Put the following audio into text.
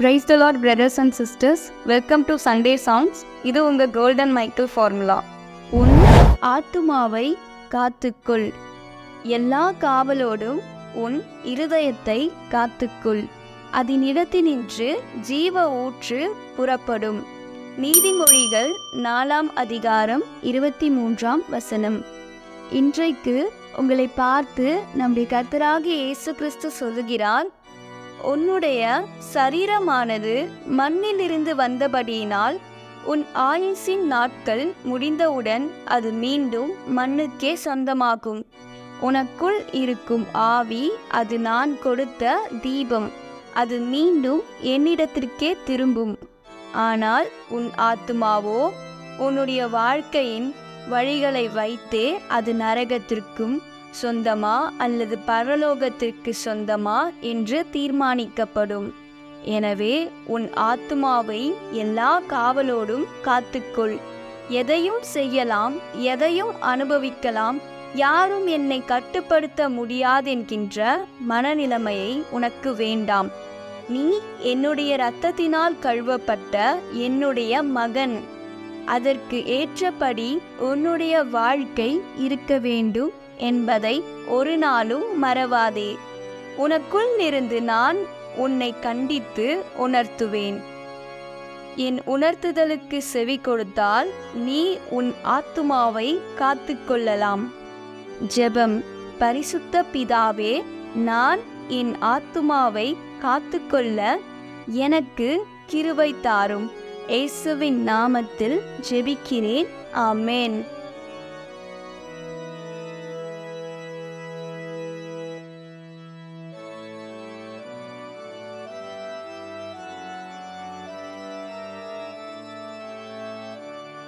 Praise the lord brothers and sisters welcome to Sunday songs இது உங்கள் golden Michael formula உன் ஆத்துமாவை காத்துக்குள். எல்லா காவலோடும் உன் இருதயத்தை காத்துக்கொள். அதனிடத்தினின்று ஜீவ ஊற்று புறப்படும். நீதிமொழிகள் நாலாம் அதிகாரம் இருபத்தி மூன்றாம் வசனம். இன்றைக்கு உங்களை பார்த்து நம்முடைய கர்த்தராகிய இயேசு கிறிஸ்து சொல்லுகிறார் உன்னுடைய சரீரமானது மண்ணிலிருந்து வந்தபடியினால் உன் ஆயுசின் நாட்கள் முடிந்தவுடன் அது மீண்டும் மண்ணுக்கே சொந்தமாகும். உனக்குள் இருக்கும் ஆவி அது நான் கொடுத்த தீபம். அது மீண்டும் என்னிடத்திற்கே திரும்பும். ஆனால் உன் ஆத்துமாவோ உன்னுடைய வாழ்க்கையின் வழிகளை வைத்தே அது நரகத்திற்கும் சொந்தமா அல்லது பரலோகத்திற்கு சொந்தமா என்று தீர்மானிக்கப்படும். எனவே உன் ஆத்துமாவை எல்லா காவலோடும் காத்துக்கொள். எதையும் செய்யலாம் எதையும் அனுபவிக்கலாம் யாரும் என்னை கட்டுப்படுத்த முடியாதென்கின்ற மனநிலைமையை உனக்கு வேண்டாம். நீ என்னுடைய இரத்தத்தினால் கழுவப்பட்ட என்னுடைய மகன். அதற்கு ஏற்றபடி உன்னுடைய வாழ்க்கை இருக்க வேண்டும். என்பதை ஒரு நாளும் மறவாதே. உனக்குள் இருந்து நான் உன்னை கண்டித்து உணர்த்துவேன். என் உணர்த்துதலுக்கு செவி கொடுத்தால் நீ உன் ஆத்துமாவை காத்து கொள்ளலாம். ஜெபம். பரிசுத்த பிதாவே நான் என் ஆத்துமாவை காத்துக்கொள்ள எனக்கு கிருவை தாரும். இயேசுவின் நாமத்தில் ஜெபிக்கிறேன். ஆமேன்.